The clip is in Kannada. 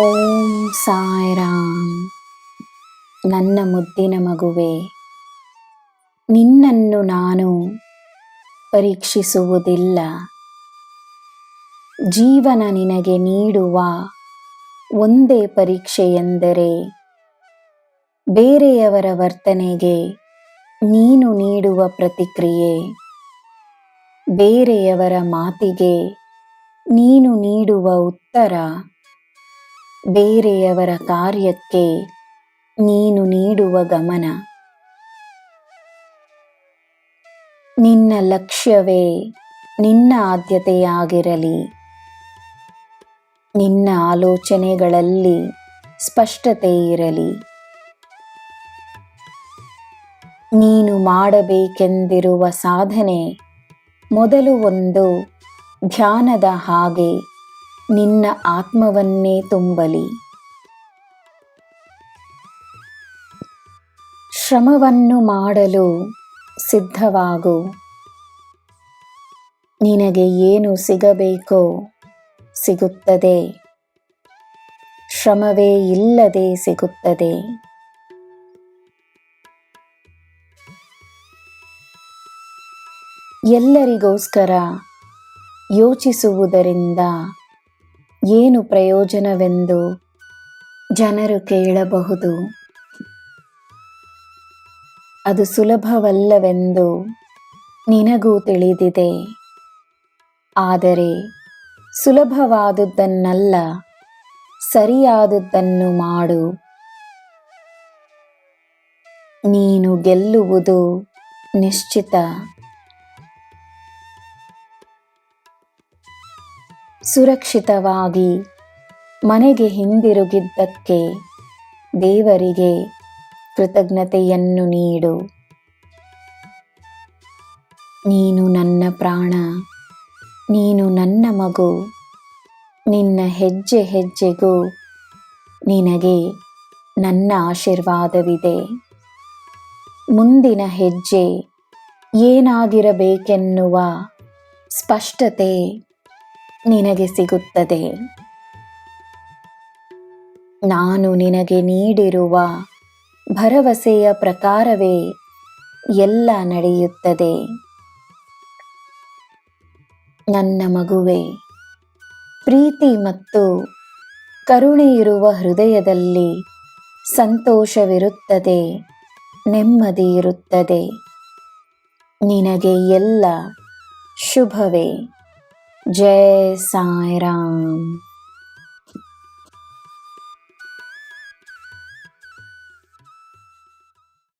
ಓಂ ಸಾಯಿರಾಮ್. ನನ್ನ ಮುದ್ದಿನ ಮಗುವೆ, ನಿನ್ನನ್ನು ನಾನು ಪರೀಕ್ಷಿಸುವುದಿಲ್ಲ. ಜೀವನ ನಿನಗೆ ನೀಡುವ ಒಂದೇ ಪರೀಕ್ಷೆ ಎಂದರೆ, ಬೇರೆಯವರ ವರ್ತನೆಗೆ ನೀನು ನೀಡುವ ಪ್ರತಿಕ್ರಿಯೆ, ಬೇರೆಯವರ ಮಾತಿಗೆ ನೀನು ನೀಡುವ ಉತ್ತರ. ಬೇರೆಯವರ ಕಾರ್ಯಕ್ಕೆ ನೀನು ನೀಡುವ ಗಮನ. ನಿನ್ನ ಲಕ್ಷ್ಯವೇ ನಿನ್ನ ಆದ್ಯತೆಯಾಗಿರಲಿ. ನಿನ್ನ ಆಲೋಚನೆಗಳಲ್ಲಿ ಸ್ಪಷ್ಟತೆ ಇರಲಿ. ನೀನು ಮಾಡಬೇಕೆಂದಿರುವ ಸಾಧನೆ ಮೊದಲು ಒಂದು ಧ್ಯಾನದ ಹಾಗೆ. ನಿನ್ನ ಆತ್ಮವನ್ನೇ ತುಂಬಲಿ. ಶ್ರಮವನ್ನು ಮಾಡಲು ಸಿದ್ಧವಾಗು. ನಿನಗೆ ಏನು ಸಿಗಬೇಕೋ ಸಿಗುತ್ತದೆ. ಶ್ರಮವೇ ಇಲ್ಲದೆ ಸಿಗುತ್ತದೆ. ಎಲ್ಲರಿಗೋಸ್ಕರ ಯೋಚಿಸುವುದರಿಂದ ಏನು ಪ್ರಯೋಜನವೆಂದು ಜನರು ಕೇಳಬಹುದು. ಅದು ಸುಲಭವಲ್ಲವೆಂದು ನಿನಗೂ ತಿಳಿದಿದೆ. ಆದರೆ ಸುಲಭವಾದುದನ್ನಲ್ಲ, ಸರಿಯಾದುದನ್ನು ಮಾಡು. ನೀನು ಗೆಲ್ಲುವುದು ನಿಶ್ಚಿತ. ಸುರಕ್ಷಿತವಾಗಿ ಮನೆಗೆ ಹಿಂದಿರುಗಿದ್ದಕ್ಕೆ ದೇವರಿಗೆ ಕೃತಜ್ಞತೆಯನ್ನು ನೀಡು. ನೀನು ನನ್ನ ಪ್ರಾಣ, ನೀನು ನನ್ನ ಮಗು, ನಿನ್ನ ಹೆಜ್ಜೆ ಹೆಜ್ಜೆಗೂ ನಿನಗೆ ನನ್ನ ಆಶೀರ್ವಾದವಿದೆ. ಮುಂದಿನ ಹೆಜ್ಜೆ ಏನಾಗಿರಬೇಕೆನ್ನುವ ಸ್ಪಷ್ಟತೆ ನಿನಗೆ ಸಿಗುತ್ತದೆ. ನಾನು ನಿನಗೆ ನೀಡಿರುವ ಭರವಸೆಯ ಪ್ರಕಾರವೇ ಎಲ್ಲ ನಡೆಯುತ್ತದೆ. ನನ್ನ ಮಗುವೆ, ಪ್ರೀತಿ ಮತ್ತು ಕರುಣೆ ಇರುವ ಹೃದಯದಲ್ಲಿ ಸಂತೋಷವಿರುತ್ತದೆ, ನೆಮ್ಮದಿ ಇರುತ್ತದೆ. ನಿನಗೆ ಎಲ್ಲ ಶುಭವೇ. ಜಯ ಸಾಯಿರಾಮ್